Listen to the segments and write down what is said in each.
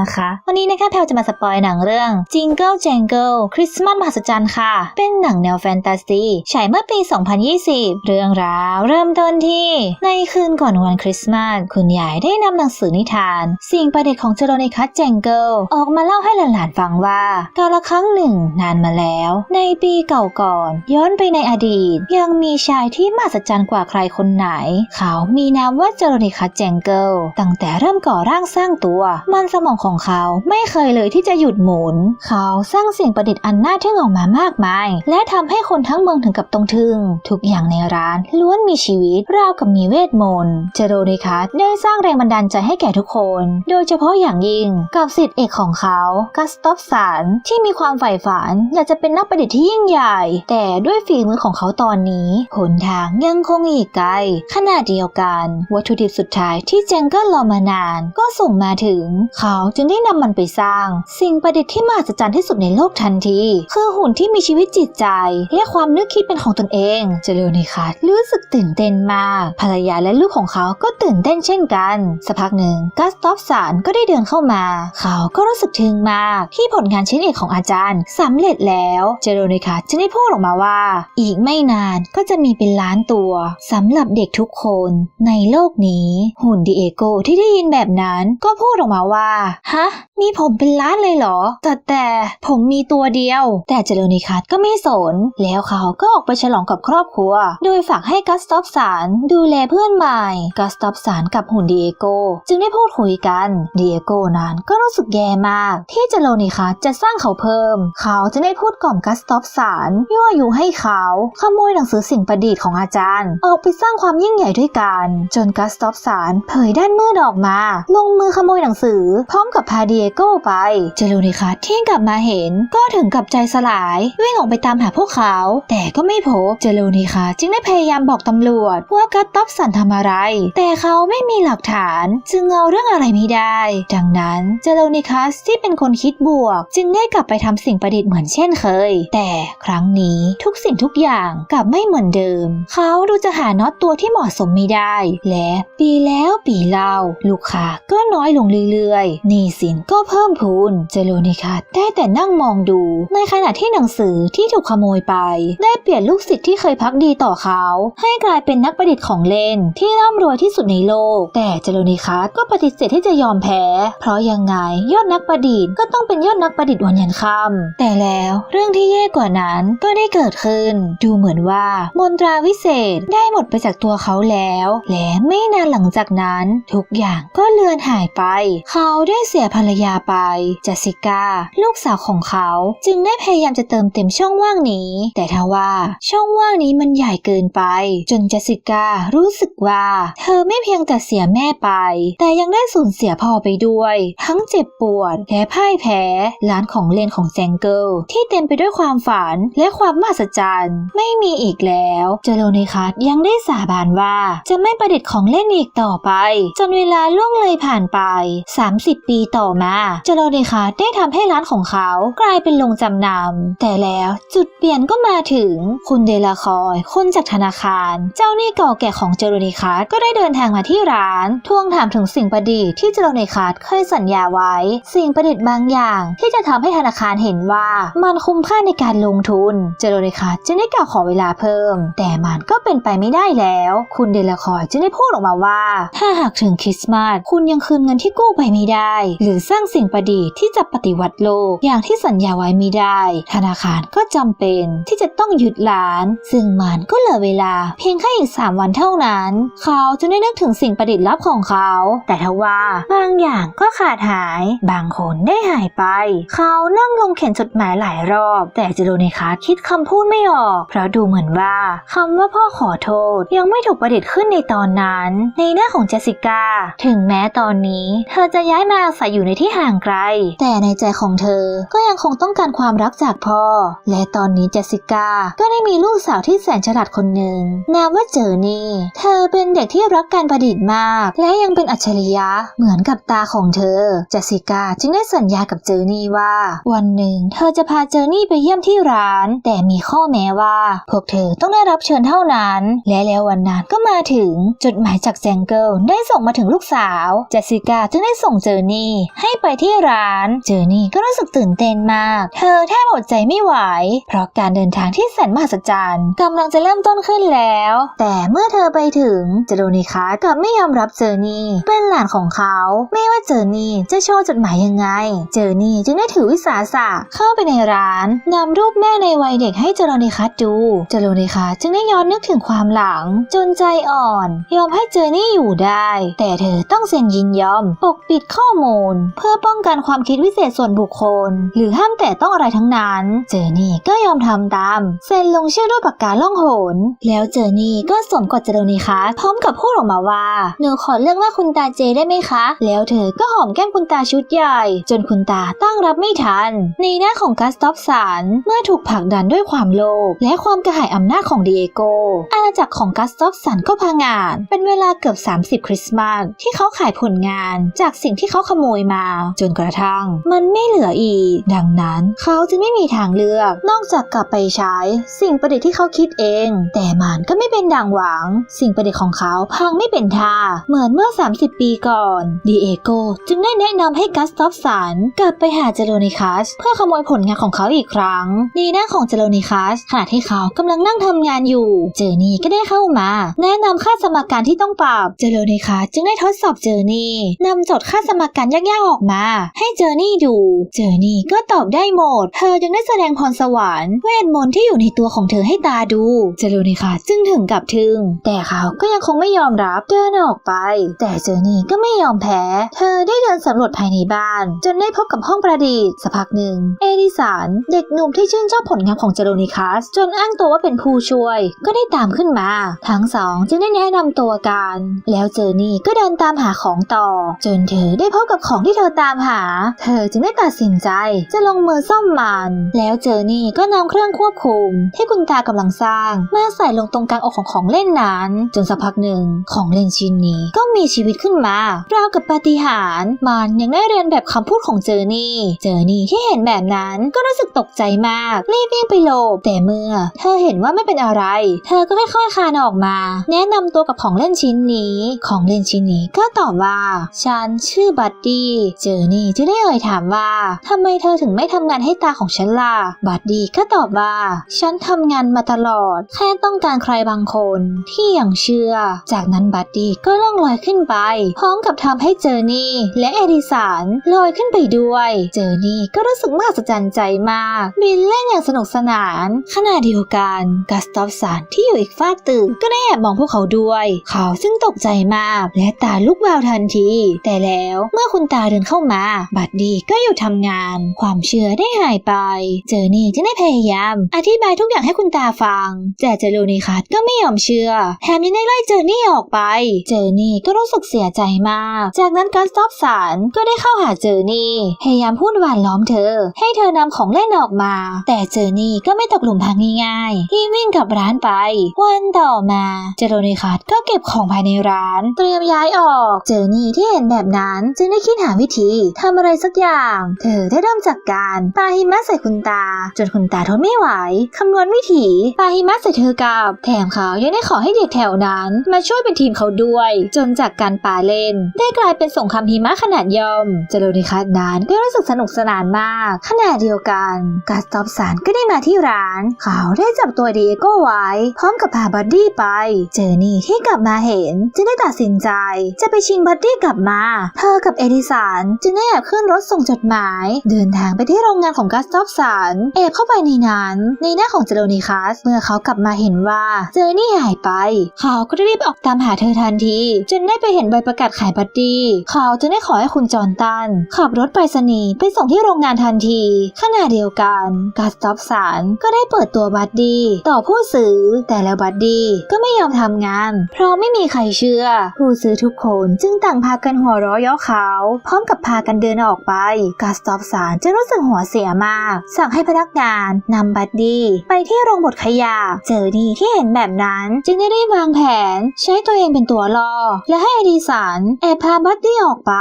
นะคะ วันนี้นะคะแพรจะมาสปอยหนังเรื่อง Jingle Jangle คริสต์มาสมหัศจรรย์ค่ะ เป็นหนังแนวแฟนตาซีฉายเมื่อปี 2020 เรื่องราวเริ่มต้นที่ ในคืนก่อนวันคริสต์มาสคุณยายได้นำหนังสือนิทาน สิ่งประดิษฐ์ของเจโรนิคัสแจงเกิลออกมาเล่าให้หลานๆฟังว่ากาลครั้งหนึ่งนานมาแล้ว ในปีเก่าก่อน ย้อนไปในอดีต ยังมีชายที่มหัศจรรย์กว่าใครคนไหน เขามีนามว่าเจโรนิคัสแจงเกิลตั้งแต่เริ่มก่อร่างสร้างตัว มันสมองของเขาไม่เคยเลยที่จะหยุดหมุน เขาสร้างสิ่งประดิษฐ์อันน่าทึ่งออกมามากมาย และทำให้คนทั้งเมืองถึงกับต้องทึ่ง ทุกอย่างในร้านล้วนมีชีวิตราวกับมีเวทมนต์เจโรนิคัสได้สร้างแรงบันดาลใจให้แก่ทุกคน โดยเฉพาะอย่างยิ่งกับสิทธิเอกของเขากัสตอฟสันที่มีความใฝ่ฝันอยากจะเป็นนักประดิษฐ์ที่ยิ่งใหญ่ แต่ด้วยฝีมือของเขาตอนนี้หนทางยังคงอีกไกลขณะเดียวกัน วัตถุดิบสุดท้ายที่เจงเกิลรอมานานก็ส่งมาถึง เขาจึงได้นำมันไปสร้าง สิ่งประดิษฐ์ที่มหัศจรรย์ที่สุดในโลกทันที คือหุ่นที่มีชีวิตจิตใจ และความนึกคิดเป็นของตนเองเจโรนิคัสรู้สึกตื่นเต้นมาก ภรรยาและลูกของเขาก็ตื่นเต้นเช่นกันสักพักหนึ่งกัสตอฟสานก็ได้เดินเข้ามา เขาก็รู้สึกทึ่งมาก ที่ผลงานชิ้นเอกของอาจารย์สำเร็จแล้วเจโรนิคัสจึงได้พูดออกมาว่า อีกไม่นานก็จะมีเป็นล้านตัวสำหรับเด็กทุกคนในโลกนี้ หุ่นดิเอโกที่ได้ยินแบบนั้นก็พูดออกมาว่าฮะ มีผมเป็นล้านเลยเหรอ แต่แต่ผมมีตัวเดียว แต่เจโรนิคัสก็ไม่สน แล้วเขาก็ออกไปฉลองกับครอบครัว โดยฝากให้กัสตอฟสารดูแลเพื่อนใหม่ กัสตอฟสารกับหุ่นดิเอโก จึงได้พูดคุยกันดิเอโกนั้นก็รู้สึกแย่มาก ที่เจโรนิคัสจะสร้างเขาเพิ่ม เขาจะได้พูดกล่อมกัสตอฟสารยั่วยุให้เขาขโมยหนังสือสิ่งประดิษฐ์ของอาจารย์ ออกไปสร้างความยิ่งใหญ่ด้วยกัน จนกัสตอฟสารเผยด้านมืดออกมา ลงมือขโมยหนังสือพร้อมกับพาเดิเอโกไป เจโรนิคัสที่กลับมาเห็นก็ถึงกับใจสลายวิ่งออกไปตามหาพวกเขา แต่ก็ไม่พบ เจโรนิคัสจึงได้พยายามบอกตำรวจว่ากัสตอฟสันทำอะไร แต่เขาไม่มีหลักฐานจึงเอาเรื่องอะไรไม่ได้ ดังนั้นเจโรนิคัสที่เป็นคนคิดบวก จึงได้กลับไปทำสิ่งประดิษฐ์เหมือนเช่นเคย แต่ครั้งนี้ทุกสิ่งทุกอย่างกลับไม่เหมือนเดิม เขาดูจะหาน็อตตัวที่เหมาะสมไม่ได้ และปีแล้วปีเล่าลูกค้าก็น้อยลงเรื่อยๆหนี้สินก็เพิ่มพูนเจโรนิคัสได้แต่นั่งมองดู ในขณะที่หนังสือที่ถูกขโมยไป ได้เปลี่ยนลูกศิษย์ที่เคยพักดีต่อเขา ให้กลายเป็นนักประดิษฐ์ของเล่นที่ร่ำรวยที่สุดในโลก แต่เจโรนิคัสก็ปฏิเสธที่จะยอมแพ้ เพราะยังไงยอดนักประดิษฐ์ก็ต้องเป็นยอดนักประดิษฐ์วันยันค่ำแต่แล้วเรื่องที่แย่กว่านั้นก็ได้เกิดขึ้น ดูเหมือนว่า มนตราวิเศษได้หมดไปจากตัวเขาแล้ว และไม่นานหลังจากนั้น ทุกอย่างก็เลือนหายไป เขาได้เสียภรรยาไปเจสสิก้าลูกสาวของเขา จึงได้พยายามจะเติมเต็มช่องว่างนี้ แต่ทว่าช่องว่างนี้มันใหญ่เกินไป จนเจสสิก้ารู้สึกว่า เธอไม่เพียงแต่เสียแม่ไป แต่ยังได้สูญเสียพ่อไปด้วย ทั้งเจ็บปวดและพ่ายแพ้ร้านของเล่นของแจงเกิลที่เต็มไปด้วยความฝันและความมหัศจรรย์ไม่มีอีกแล้วเจโรนิคัสยังได้สาบานว่า จะไม่ประดิษฐ์ของเล่นอีกต่อไป จนเวลาล่วงเลยผ่านไป 30 ปีต่อมาเจโรนิคัสได้ทำให้ร้านของเขากลายเป็นโรงจำนำแต่แล้วจุดเปลี่ยนก็มาถึงคุณเดลาคอย คนจากธนาคาร เจ้าหนี้เก่าแก่ของเจโรนิคัสก็ได้เดินทางมาที่ร้าน ทวงถามถึงสิ่งประดิษฐ์ที่เจโรนิคัสเคยสัญญาไว้ สิ่งประดิษฐ์บางอย่าง ที่จะทำให้ธนาคารเห็นว่ามันคุ้มค่าในการลงทุน เจโรนิคัสจึงได้กล่าวขอเวลาเพิ่ม แต่มันก็เป็นไปไม่ได้แล้ว คุณเดลาคอยจึงได้พูดออกมาว่า ถ้าหากถึงคริสต์มาสคุณยังคืนเงินที่กู้ไปไม่ได้หรือสร้างสิ่งประดิษฐ์ที่จะปฏิวัติโลกอย่างที่สัญญาไว้ไม่ได้ ธนาคารก็จำเป็นที่จะต้องหยุดร้าน ซึ่งมันก็เหลือเวลา เพียงแค่อีก 3 วันเท่านั้น เขาจึงได้นึกถึงสิ่งประดิษฐ์ลับของเขา แต่ทว่าบางอย่างก็ขาดหาย บางคนได้หายไป เขานั่งลงเขียนจดหมายหลายรอบ แต่เจโรนิคัสคิดคำพูดไม่ออก เพราะดูเหมือนว่าคำว่าพ่อขอโทษ ยังไม่ถูกประดิษฐ์ขึ้นในตอนนั้น ในหน้าของเจสสิก้า ถึงแม้ตอนนี้ เธอจะย้ายมาอาศัยอยู่ในที่ห่างไกล แต่ในใจของเธอก็ยังคงต้องการความรักจากพ่อ และตอนนี้เจสสิก้าก็ได้มีลูกสาวที่แสนฉลาดคนหนึ่งนามว่าเจอนี่ เธอเป็นเด็กที่รักการประดิษฐ์มาก และยังเป็นอัจฉริยะเหมือนกับตาของเธอ เจสสิก้าจึงได้สัญญากับเจอนี่ว่า วันหนึ่ง เธอจะพาเจอนี่ไปเยี่ยมที่ร้าน แต่มีข้อแม้ว่า พวกเธอต้องได้รับเชิญเท่านั้น และแล้ววันนั้นก็มาถึงจดหมายจากแจงเกิลได้ส่งมาถึงลูกสาว เจสสิก้าจึงได้ส่งเจอร์นี่ให้ไปที่ร้าน เจอนี่ก็รู้สึกตื่นเต้นมาก เธอแทบอดใจไม่ไหว เพราะการเดินทางที่แสนมหัศจรรย์กำลังจะเริ่มต้นขึ้นแล้ว แต่เมื่อเธอไปถึงเจโรนิคากับไม่ยอมรับเจอนี่เป็นหลานของเขา ไม่ว่าเจอนี่จะโชว์จดหมายยังไง เจอนี่จึงได้ถือวิสาสะเข้าไปในร้านนำรูปแม่ในวัยเด็กให้เจโรนิคัสดู เจโรนิคัสจึงได้ย้อนนึกถึงความหลัง จนใจอ่อน ยอมให้เจอนี่อยู่ได้ แต่เธอต้องเซ็นยินยอม ปกปิดข้อมูลเพื่อป้องกันความคิดวิเศษส่วนบุคคล หรือห้ามแต่ต้องอะไรทั้งนั้น เจอนี่ก็ยอมทำตาม เซ็นลงชื่อด้วยปากกาล่องหน แล้วเจอนี่ก็สวมกอดเจโรนิคัสพร้อมกับพูดออกมาว่า หนูขอเลือกว่าคุณตาเจได้ไหมคะ แล้วเธอก็หอมแก้มคุณตาชุดใหญ่ จนคุณตาตั้งรับไม่ทัน ในหน้าของกัสตอฟสันเมื่อถูกผลักดันด้วยความโลภและความกระหายอำนาจของดิเอโก อาณาจักรของกัสตอฟสันก็พังงาดเป็นเวลาเกือบ 30 คริสต์มาสที่เขาขายผลงาน จากสิ่งที่เขาโมยมา จนกระทั่ง มันไม่เหลืออีก ดังนั้นเขาจึงไม่มีทางเลือก นอกจากกลับไปใช้ สิ่งประดิษฐ์ที่เขาคิดเอง แต่มันก็ไม่เป็นดังหวัง สิ่งประดิษฐ์ของเขาพังไม่เป็นท่า เหมือนเมื่อ 30 ปีก่อนดิเอโกจึงได้แนะนำให้กัสตอฟสันกลับไปหาเจโรนิคัส เพื่อขโมยผลงานของเขาอีกครั้ง ในหน้าของเจโรนิคัสขณะที่เขากำลังนั่งทำงานอยู่ เจอนี่ก็ได้เข้ามา แนะนำค่าสมการที่ต้องปรับ เจโรนิคัสจึงได้ทดสอบเจอนี่นำจทย์ค่าสมการยากๆออกมา ให้เจอนี่ดู เจอนี่ก็ตอบได้หมด เธอจึงได้แสดงพรสวรรค์เวทมนต์ที่อยู่ในตัวของเธอให้ตาดูเจโรนิคัสจึงถึงกับทึ่งแต่เขาก็ยังคงไม่ยอมรับเดินออกไป แต่เจอนี่ก็ไม่ยอมแพ้ เธอได้เดินสำรวจภายในบ้าน จนได้พบกับห้องประดิษฐ์สักพักหนึ่ง เอดิสันเด็กหนุ่มที่ชื่นชอบผลงานของเจโรนิคัสจนอ้างตัวว่าเป็นผู้ช่วย ก็ได้ตามขึ้นมา ทั้งสองจึงได้แนะนำตัวกัน แล้วเจอนี่ก็เดินตามหาของต่อ จนเธอได้พบกับของที่เธอตามหา เธอจึงได้ตัดสินใจจะลงมือซ่อมมัน แล้วเจอนี่ก็นำเครื่องควบคุม ที่คุณตากำลังสร้าง มาใส่ลงตรงกลางอกของของเล่นนั้น จนสักพักหนึ่งของเล่นชิ้นนี้ก็มีชีวิตขึ้นมาราวกับปาฏิหาริย์มันยังได้เรียนแบบคำพูดของเจอนี่ เจอนี่ที่เห็นแบบนั้นก็รู้สึกตกใจมากรีบวิ่งไปหลบแต่เมื่อ เธอเห็นว่าไม่เป็นอะไร เธอก็ค่อยๆคานออกมา แนะนำตัวกับของเล่นชิ้นนี้ ของเล่นชิ้นนี้ก็ตอบว่า ฉันชื่อบัดดี้เจอนี่จะได้เอ่ยถามว่าทำไมเธอถึงไม่ทำงานให้ตาของฉันล่ะบัดดี้ก็ตอบว่าฉันทำงานมาตลอด แค่ต้องการใครบางคนที่ยังเชื่อ จากนั้นบัดดี้ก็ล่องลอยขึ้นไป พร้อมกับทำให้เจอนี่และเอดิสันลอยขึ้นไปด้วย เจอนี่ก็รู้สึกมหัศจรรย์ใจมาก บินเล่นอย่างสนุกสนาน ขณะเดียวกันกัสตอฟสันที่อยู่อีกฟากตึกก็ได้แอบมองพวกเขาด้วย เขาซึ่งตกใจมากและตาลุกแววทันที แต่แล้วเมื่อคุณตาเดินเข้ามา บัดดี้ก็หยุดทำงาน ความเชื่อได้หายไป เจอนี่จึงได้พยายาม อธิบายทุกอย่างให้คุณตาฟัง แต่เจอโลนิคัสก็ไม่ยอมเชื่อแถมยังได้ไล่เจอนี่ออกไป เจอนี่ก็รู้สึกเสียใจมาก จากนั้นกัสตอฟสันก็ได้เข้าหาเจอนี่พยายามพูดหวานล้อมเธอ ให้เธอนำของเล่นออกมา แต่เจอนี่ก็ไม่ตกหลุมพรางง่ายๆรีบวิ่งกลับร้านไป วันต่อมา เจโรนิคัสก็เก็บของภายในร้าน เตรียมย้ายออก เจอนี่ที่เห็นแบบนั้นจึงได้คิดหาวิธีทำอะไรสักอย่าง เธอได้เริ่มจากการปาหิมะใส่คุณตา จนคุณตาทนไม่ไหวคำนวณวิถีปาหิมะใส่เธอกับ แถมเขายังได้ขอให้เด็กแถวนั้น มาช่วยเป็นทีมเขาด้วย จนจากการปาเล่น ได้กลายเป็นสงครามหิมะขนาดย่อมเจโรนิคัสนั้นก็รู้สึกสนุกสนานมากขณะเดียวกันกาสตอปสันก็ได้มาที่ร้าน เขาได้จับตัวดีเอโก้ไว้พร้อมกับพาบัดดี้ไป เจอนี่ที่กลับมาเห็นจึงได้ตัดสินใจ จะไปชิงบัดดี้กลับมา เธอกับเอดิสันจึงได้แอบขึ้นรถส่งจดหมาย เดินทางไปที่โรงงานของกัสตอปสันแอบเข้าไปในนั้นในหน้าของเจโรนิคัส เมื่อเขากลับมาเห็นว่าเจอนี่หายไป เขาก็รีบออกตามหาเธอทันที จนได้ไปเห็นใบประกาศขายบัดดี้เขาจึงได้ขอให้คุณจอห์นตัน ขับรถไปรษณีไปส่งที่โรงงานทันทีขณะเดียวกันกัสตอปสันก็ได้เปิดตัวบัดดี้ต่อผู้ซื้อ แต่แล้วบัดดี้ก็ไม่ยอมทำงาน เพราะไม่มีใครเชื่อ ผู้ซื้อทุกคนจึงต่างพากันหัวเราะเย้อเขาพร้อมกับพากันเดินออกไปกัสตอปสันจะรู้สึกหัวเสียมาก สั่งให้พนักงานนำบัดดี้ไปที่โรงบดขยะ เจอดีที่เห็นแบบนั้น จึงได้ได้วางแผน ใช้ตัวเองเป็นตัวล่อและให้อดีสันแอบพาบัดดี้ออกไป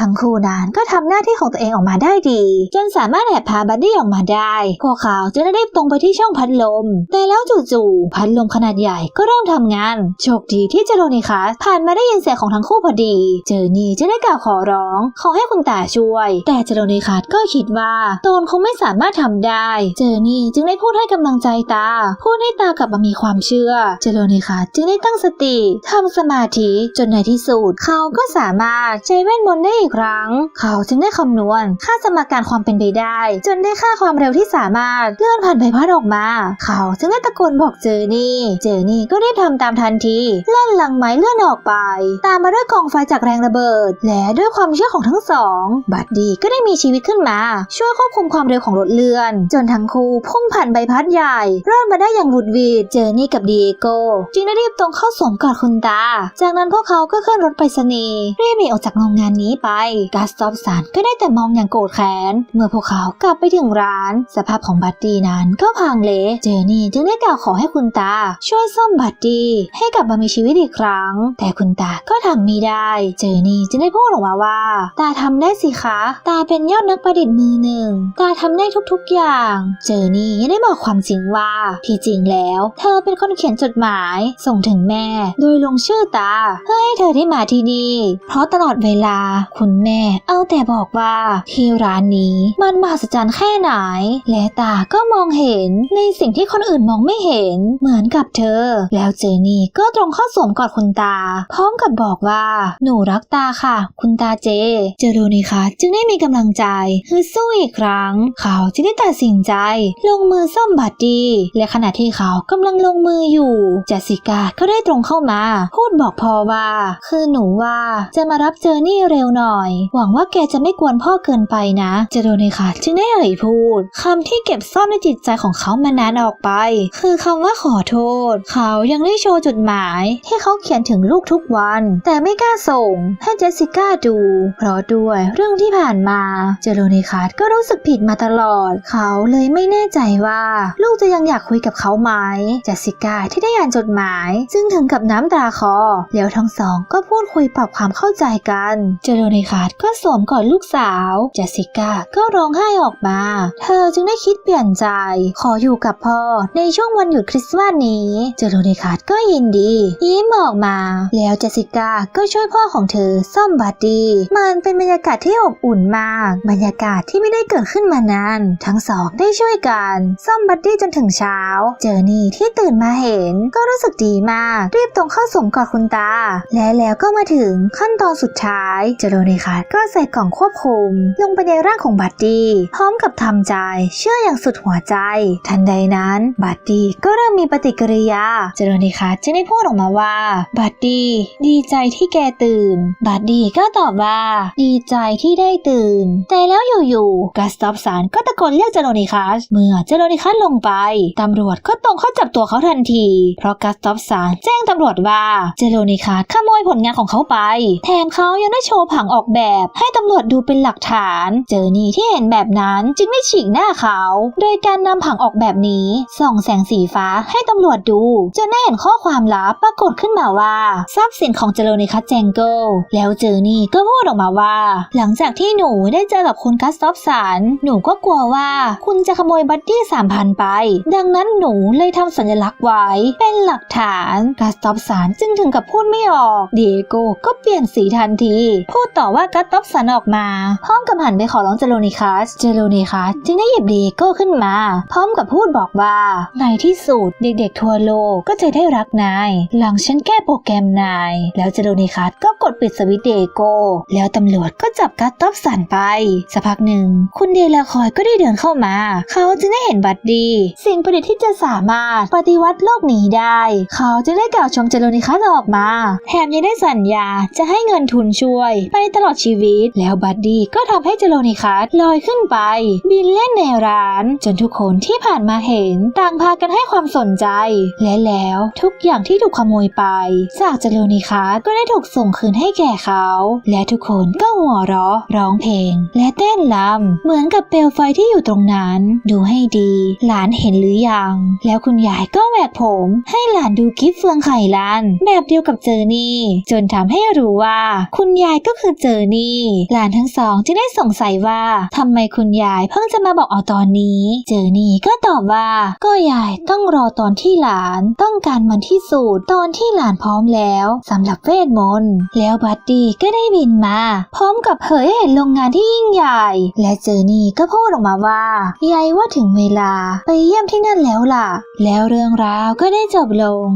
ทั้งคู่นั้นก็ทำหน้าที่ของตัวเองออกมาได้ดี จนสามารถแอบพาบัดดี้ออกมาได้ พวกเขาจึงได้รีบตรงไปที่ช่องพัดลม แต่แล้วจู่ๆพัดลมขนาดใหญ่ก็เริ่มทำงาน โชคดีที่เจโรนิคัสผ่านมาได้ยินเสียงของทั้งคู่พอดี เจอนี่จะได้กล่าวขอร้องขอให้คุณตาช่วย แต่เจโรนิคัสก็คิดว่าตนคงไม่สามารถทำได้ เจอนี่จึงได้พูดให้กำลังใจตา พูดให้ตากลับมามีความเชื่อ เจโรนิคัสจึงได้ตั้งสติทำสมาธิจนในที่สุดเขาก็สามารถใช้เวทมนต์ได้อีกครั้ง เขาจึงได้คำนวณค่าสมการความเป็นไปได้ จนได้ค่าความเร็วที่สามารถเลื่อนผ่านใบพัดออกมา เขาจึงได้ตะโกนบอกเจอนี่ เจอนี่ก็ได้ทำตามทันทีเลื่อนหลังไม้เลื่อนออกไป ตามมาด้วยกองไฟจากแรงระเบิด และด้วยความเชื่อของทั้งสอง บัดดีก็ได้มีชีวิตขึ้นมา ช่วยควบคุมความเร็วของรถเลื่อน จนทั้งคู่พุ่งผ่านใบพัดใหญ่รอดมาได้อย่างหวุดหวิดเจอนี่กับดีเอโกจึงได้รีบตรงเข้าสวมกอดคุณตา จากนั้นพวกเขาก็ขึ้นรถไปรษณีรีบหนีออกจากโรงงานนี้ไปกาสตอฟสันก็ได้แต่มองอย่างโกรธแค้นเมื่อพวกเขากลับไปถึงร้าน สภาพของบัตตี้นั้นก็พังเละเจอนี่จึงได้กล่าวขอให้คุณตา ช่วยซ่อมบัตตี้ให้กลับมามีชีวิตอีกครั้ง แต่คุณตาก็ทำไม่ได้ เจอนี่จึงได้พูดออกมาว่าตาทำได้สิคะ ตาเป็นยอดนักประดิษฐ์มือหนึ่ง ตาทำได้ทุกๆอย่าง เจอนี่ยังได้บอกความจริงว่า ที่จริงแล้ว เธอเป็นคนเขียนจดหมาย ส่งถึงแม่ โดยลงชื่อตา เพื่อให้เธอได้มาที่นี่เพราะตลอดเวลา คุณแม่เอาแต่บอกว่าที่ร้านนี้มันมหัศจรรย์แค่ไหน และตาก็มองเห็นในสิ่งที่คนอื่นมองไม่เห็น เหมือนกับเธอ แล้วเจนี่ก็ตรงเข้าสวมกอดคุณตา พร้อมกับบอกว่า หนูรักตาค่ะ คุณตาเจเจโรนิคะจึงได้มีกำลังใจฮึดสู้อีกครั้ง เขาจึงได้ตัดสินใจ ลงมือซ่อมบัตรดีและขณะที่เขากำลังลงมืออยู่เจสิก้าก็ได้ตรงเข้ามา พูดบอกพ่อว่า คือหนูว่าจะมารับเจอนี่เร็วหน่อย หวังว่าแกจะไม่กวนพ่อเกินไปนะ เจโรนิคะจึงได้เอ่ยพูดคำที่เก็บซ่อนในจิตใจของเขามานานออกไป คือคำว่าขอโทษ เขายังได้โชว์จดหมายที่เขาเขียนถึงลูกทุกวัน แต่ไม่กล้าส่งให้เจสสิก้าดูเพราะด้วยเรื่องที่ผ่านมาเจโรนิคัสก็รู้สึกผิดมาตลอด เขาเลยไม่แน่ใจว่าลูกจะยังอยากคุยกับเขาไหมเจสสิก้าที่ได้อ่านจดหมาย ซึ่งถึงกับน้ำตาคอ แล้วทั้งสองก็พูดคุยปรับความเข้าใจกัน เจโรนิคัสก็สวมกอดลูกสาวเจสสิก้าก็ร้องไห้ออกมา เธอจึงได้คิดเปลี่ยนใจ ขออยู่กับพ่อในช่วงวันหยุดคริสต์มาสนี้ เจโรนิคัสก็ยินดียิ้มออกมา แล้วเจสสิก้าก็ช่วยพ่อของเธอซ่อมบัตรดีมันเป็นบรรยากาศที่อบอุ่นมาก บรรยากาศที่ไม่ได้เกิดขึ้นมานาน ทั้งสองได้ช่วยกันซ่อมบัตรดี้จนถึงเช้า เจอนี่ที่ตื่นมาเห็นก็รู้สึกดีมาก รีบตรงเข้าสวมกอดคุณตา และแล้วก็มาถึงขั้นตอนสุดท้ายเจโรนิคัสก็ใส่กล่องควบคุม ลงไปในร่างของบัตรดี้พร้อมกับทำใจ เชื่ออย่างสุดหัวใจ ทันใดนั้นบัตรดี้ก็เริ่มมีปฏิกิริยาเจโรนิคัสจึงได้พูดออกมาว่าบัตรดี้ดีใจที่แกตื่น บัตรดี้ก็ตอบว่าดีใจที่ได้ตื่น แต่แล้วอยู่ๆกัสตอฟสันก็ตะโกนเรียกเจโรนิคัส เมื่อเจโรนิคัสลงไป ตำรวจก็ตรงเข้าจับตัวเขาทันที เพราะกัสตอฟสันแจ้งตำรวจว่าเจโรนิคัสขโมยผลงานของเขาไป แถมเขายังได้โชว์ผังออกแบบ ให้ตำรวจดูเป็นหลักฐาน เจอนี่ที่เห็นแบบนั้นจึงได้ฉีกหน้าเขา โดยการนำผังออกแบบนี้ส่องแสงสีฟ้าให้ตำรวจดูจนได้เห็นข้อความลับปรากฏขึ้นมาว่าทรัพย์สินของเจโรนิคัสแจงเกิลแล้วเจอนี่ก็พูดออกมาว่า หลังจากที่หนูได้เจอกับคุณกัสตอฟสันหนูก็กลัวว่าคุณจะขโมยบัตตี้สามพันไป ดังนั้นหนูเลยทำสัญลักษณ์ไว้ เป็นหลักฐานกัสตอฟสันจึงถึงกับพูดไม่ออกเดโก้ก็เปลี่ยนสีทันที พูดต่อว่ากัสตอฟสันออกมา พร้อมกับหันไปขอร้องเจโรนิคัสเจโรนิคัสจึงได้หยิบเดโก้ขึ้นมา พร้อมกับพูดบอกว่า ในที่สุดเด็กๆทั่วโลกก็จะได้รักนาย หลังฉันแก้โปรแกรมนาย แล้วเจโรนิคัสก็กดปิดสวิตเดโกแล้วตำรวจก็จับกัสตอฟสันไป สักพักหนึ่ง คุณเดลาคอยก็ได้เดินเข้ามา เขาจึงได้เห็นบัตดี สิ่งประดิษฐ์ที่จะสามารถปฏิวัติโลกนี้ได้ เขาจึงได้กล่าวชมเจโรนิคัสออกมา แถมยังได้สัญญาจะให้เงินทุนช่วย ไปตลอดชีวิต แล้วบัตดีก็ทำให้เจโรนิคัสลอยขึ้นไป บินเล่นในร้าน จนทุกคนที่ผ่านมาเห็นต่างพากันให้ความสนใจ และแล้วทุกอย่างที่ถูกขโมยไป จากเจโรนิคัสก็ได้ถูกส่งคืนให้แก่เขา และทุกคนก็หัวเราะร้องเพลง และเต้นรำเหมือนกับเปลวไฟที่อยู่ตรงนั้น ดูให้ดี หลานเห็นหรือยัง แล้วคุณยายก็แหวกผม ให้หลานดูคลิปเฟืองไข่ลัน แบบเดียวกับเจอนี่ จนทำให้รู้ว่า คุณยายก็คือเจอนี่ หลานทั้งสองจึงได้สงสัยว่าทำไมคุณยายเพิ่งจะมาบอกเอาตอนนี้ เจอนี่ก็ตอบว่า ก็ยายต้องรอตอนที่หลานต้องการมันที่สุดตอนที่หลานพร้อมแล้วสำหรับเวทมนต์แล้วบัดดี้ก็ได้บินมาพร้อมกับเผยให้เห็นโรงงานที่ยิ่งใหญ่ และเจอนี่ก็พูดออกมาว่ายายว่าถึงเวลาไปเยี่ยมที่นั่นแล้วล่ะ แล้วเรื่องราวก็ได้จบลง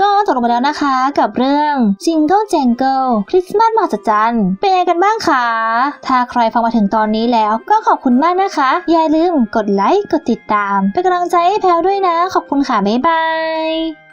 ก็จบลงไปแล้วนะคะกับเรื่อง Jingle Jangle คริสต์มาสมหัจรรย์เป็นไงกันบ้างคะ ถ้าใครฟังมาถึงตอนนี้แล้วก็ขอบคุณมากนะคะ อย่าลืมกดไลค์ กดติดตาม เป็นกำลังใจให้แพลวด้วยนะ ขอบคุณค่ะ บ๊ายบาย